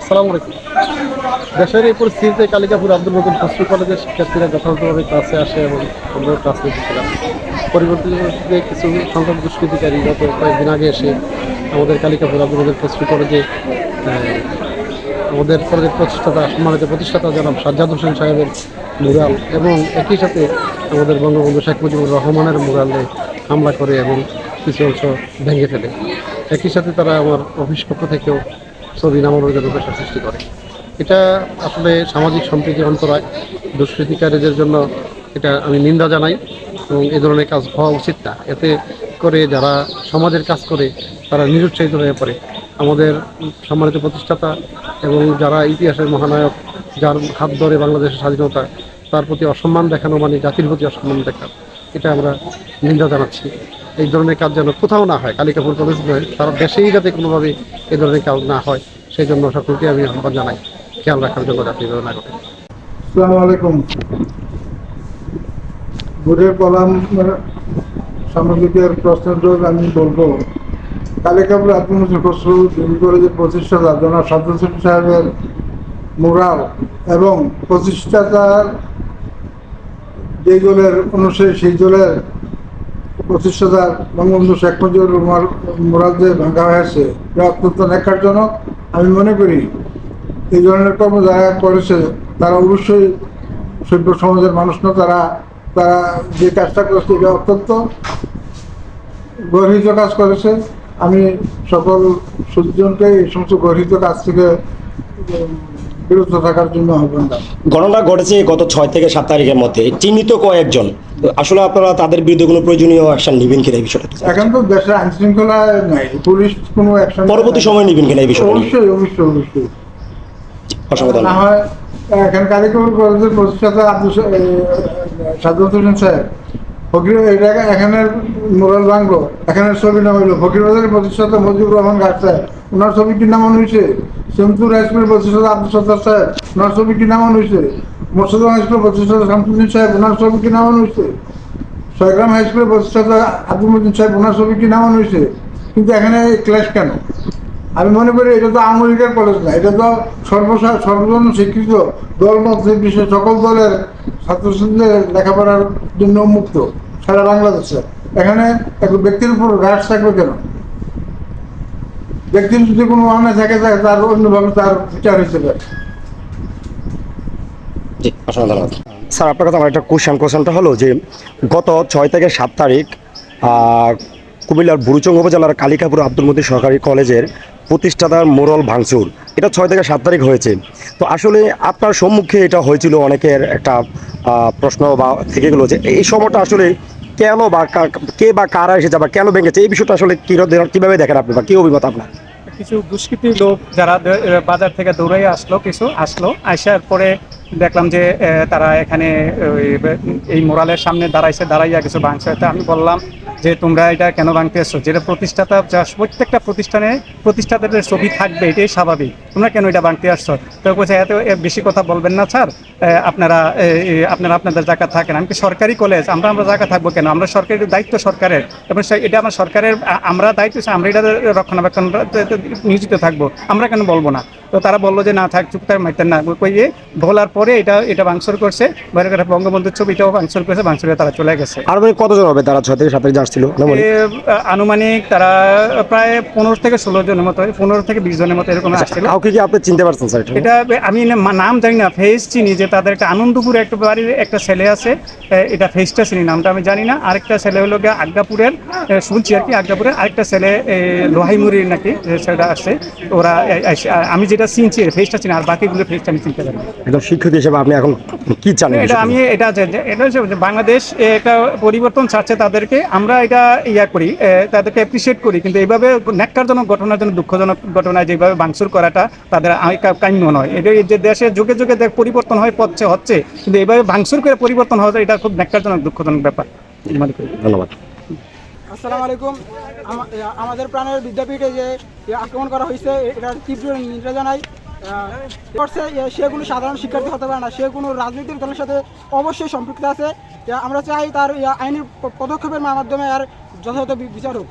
আসসালামু আলাইকুম। দেশের এই পরিস্থিতিতে কালিকাপুর আব্দুল রকুম ফসল কলেজের শিক্ষার্থীরা যথাযথভাবে ক্লাসে আসে এবং আমরা ক্লাস নিতেছিলাম পরিবর্তিত কিছু সংখ্যক দুষ্কৃতিকারী গত কয়েকদিন আগে এসে আমাদের কালিকাপুর আব্দুল রকুম ফসল কলেজে আমাদের কলেজের প্রতিষ্ঠাতা, সম্মানিত প্রতিষ্ঠাতা জনাব সাজ্জাদ হোসেন সাহেবের মুরাল এবং একই সাথে আমাদের বঙ্গবন্ধু শেখ মুজিবুর রহমানের মুরালে হামলা করে এবং কিছু অংশ ভেঙে ফেলে। একই সাথে তারা আমার অফিস পক্ষ থেকেও ছবি নামানোর জন্য পেশা সৃষ্টি করে। এটা আসলে সামাজিক সম্প্রীতির অন্তরায় দুষ্কৃতিকারীদের জন্য এটা আমি নিন্দা জানাই এবং এ ধরনের কাজ হওয়া উচিত না। এতে করে যারা সমাজের কাজ করে, তারা নিরুৎসাহিত হয়ে পড়ে। আমাদের সম্মানিত প্রতিষ্ঠাতা এবং যারা ইতিহাসের মহানায়ক, যার হাত ধরে বাংলাদেশের স্বাধীনতা, তার প্রতি অসম্মান দেখানো মানে জাতির প্রতি অসম্মান দেখানো এটা আমরা নিন্দা জানাচ্ছি। এই ধরনের কাজ যেন কোথাও না হয়। কালিকাপুর কলেজ নয় সারা দেশেই যাতে কোনোভাবে এই ধরনের কাজ না হয় সেই জন্য সকলকে আমি আহ্বান জানাই। খেয়াল রাখার জন্য যাতে না ঘটে আসসালামু আলাইকুম। সামগ্রিকের প্রশ্নের আমি বলব। কালিকাপুর আত্মমুসির খসরু ডিগ্রি কলেজের প্রতিষ্ঠাতা জনাব সাদ্দ সাহেবের মুরাল এবং প্রতিষ্ঠাতার যেই দলের অনুসারী, সেই দলের প্রতিষ্ঠাতা বঙ্গবন্ধু শেখ মুজিবুর রহমান মুরাল যে ভাঙা হয়েছে এটা অত্যন্ত ন্যাক্কারজনক আমি মনে করি এই ধরনের কর্ম যারা করেছে তারা অবশ্যই সভ্য সমাজের মানুষ না, তারা তারা যে কাজটা করেছে এটা অত্যন্ত গর্হিত কাজ করেছে। আমি সকল সুদজনকে এই সমস্ত গর্হিত কাজ থেকে বিরত থাকার জন্য আহ্বান ঘটনা ঘটেছে গত ছয় থেকে সাত তারিখের মধ্যে। চিহ্নিত কয়েকজন। আসলে আপনারা তাদের বিরুদ্ধে কোনো প্রয়োজনীয় অ্যাকশন নেবেন কিনা এই বিষয়টা? এখন তো দেশের আইন শৃঙ্খলা নাই। পুলিশ কোনো অ্যাকশন পরবর্তী সময় নেবেন কিনা এই বিষয়টা অবশ্যই অবশ্যই অবশ্যই। অসংখ্য ধন্যবাদ এখন কারিগর কলেজের প্রতিষ্ঠাতা আব্দুল সাদুল হোসেন সাহেব ফকির এটা এখানের মোরাল ভাঙলো এখানের ছবি নাম হইল। ফকিরবাজারের প্রতিষ্ঠাতা মজিবুর রহমান গাছ সাহেব ওনার ছবিটি নাম হয়েছে সেমতুর হাই স্কুলের প্রতিষ্ঠাতা আব্দুল সত্তার সাহেব ওনার ছবিটি নামানো হয়েছে মোর্শেদ হাই স্কুলের প্রতিষ্ঠাতা শামসুদ্দিন সাহেব ওনার ছবিটি নামানো হয়েছে ছয়গ্রাম হাই স্কুলের প্রতিষ্ঠাতা আব্দুল মজিদ সাহেব ওনার ছবিটি নামানো হয়েছে কিন্তু এখানে ক্লাস কেন? আমি মনে করি এটা তো আমেরিকার কলেজ না, এটা তো সর্বসা, সর্বজন স্বীকৃত দল নির্বিশেষে সকল দলের ছাত্রছাত্রীদের লেখাপড়ার জন্য মুক্ত সারা বাংলাদেশে। এখানে এক ব্যক্তির উপর হ্রাস থাকবে কেন? ব্যক্তির যদি কোনো অন্যায় থাকে, তার অন্যভাবে তার বিচার ধন্যবাদ স্যার, আপনার কাছে আমার একটা কোশ্চেন কোশ্চেনটা হলো যে, গত ছয় থেকে সাত তারিখ কুমিল্লার বুড়ুচং উপজেলার কালিকাপুর আব্দুল মতিন সরকারি কলেজের প্রতিষ্ঠাতার মোরল ভাঙচুর। এটা ছয় থেকে সাত তারিখ হয়েছে। তো আসলে আপনার সম্মুখে এটা হয়েছিল অনেকের একটা প্রশ্ন বা থেকে গেলো যে, এই সময়টা আসলে কেন বা কে বা কারা এসেছে বা কেন ভেঙেছে? এই বিষয়টা আসলে কীভাবে দেখেন আপনি বা কি অভিমত আপনার? কিছু দুষ্কৃতী লোক যারা বাজার থেকে দৌড়াই আসলো কিছু আসলো আসার পরে দেখলাম যে তারা এখানে এই মোরালের সামনে দাঁড়াইছে, দাঁড়াইয়া কিছু ভাঙছে। তা আমি বললাম যে, তোমরা এটা কেন ভাঙতে এসছো যেটা প্রতিষ্ঠাতা যা, প্রত্যেকটা প্রতিষ্ঠানে প্রতিষ্ঠাতাদের ছবি থাকবে, এটাই স্বাভাবিক। তোমরা কেন এটা ভাঙতে আসছো? তো বলছে, এত বেশি কথা বলবেন না, স্যার। আপনারা আপনারা আপনাদের জায়গা থাকেন। আমি সরকারি কলেজ? আমরা আমরা জায়গা থাকব কেন? আমরা সরকারি দায়িত্ব সরকারের। এবং এটা আমার সরকারের আমরা দায়িত্ব আমরা এটা রক্ষণাবেক্ষণ নিয়োজিত থাকব। আমরা কেন বলব না? তো তারা বলল যে, না, থাক, চুপ থাক, মাইতেন না। কইয়ে, বলার পরে এটা এটা ভাঙচুর করছে। বাইরে বঙ্গবন্ধুর ছবিটাও ভাঙচুর করেছে ভাঙচুরে তারা চলে গেছে। আর মানে কতজন হবে তারা ছয় থেকে সাত তারিখ আসছিল? আনুমানিক তারা প্রায় পনেরো থেকে ষোলো জনের মতো পনেরো থেকে বিশ জনের মতো এরকম আসছিল। কাউকে কি আপনি চিনতে পারছেন স্যার এটা? আমি নাম জানি না ফেস চিনি যে তাদের একটা আনন্দপুরে একটা বাড়ির একটা ছেলে আছে এটা ফেসটা চিনি নামটা আমি জানি না। আরেকটা ছেলে হলো গিয়ে আজ্ঞাপুরের শুনছি আর কি আজ্ঞাপুরের আরেকটা ছেলে এ, লোহাইমুড়ির নাকি ছেলেটা আসছে ওরা আমি যেটা চিনছি ফেসটা চিনি আর বাকিগুলো ফেসটা আমি চিনতে পারি না। একজন শিক্ষক হিসেবে আপনি এখন কি চান এটা আমি এটা এটা হচ্ছে বাংলাদেশ একটা পরিবর্তন চাচ্ছে তাদেরকে। আমরা এটা ইয়া করি তাদেরকে অ্যাপ্রিসিয়েট করি কিন্তু এইভাবে ন্যাক্কারজনক ঘটনার জন্য দুঃখজনক ঘটনা যেভাবে ভাঙচুর করাটা তাদের কাম্য নয়। এটা এই যে দেশে যুগে যুগে পরিবর্তন হয়ে পড়ছে হচ্ছে কিন্তু এইভাবে ভাঙচুর করে পরিবর্তন হওয়া এটা খুব ন্যাক্কারজনক দুঃখজনক ব্যাপার। ধন্যবাদ। আসসালামু আলাইকুম। আমাদের প্রাণের বিদ্যাপীঠে যে আক্রমণ করা হয়েছে এটার তীব্র নিন্দা জানাই। সে কোনো সাধারণ শিক্ষার্থী হতে পারে না সে কোনো রাজনৈতিক দলের সাথে অবশ্যই সম্পৃক্ত আছে। আমরা চাই তার আইনি পদক্ষেপের মাধ্যমে আর যথাযথ বিচার হোক।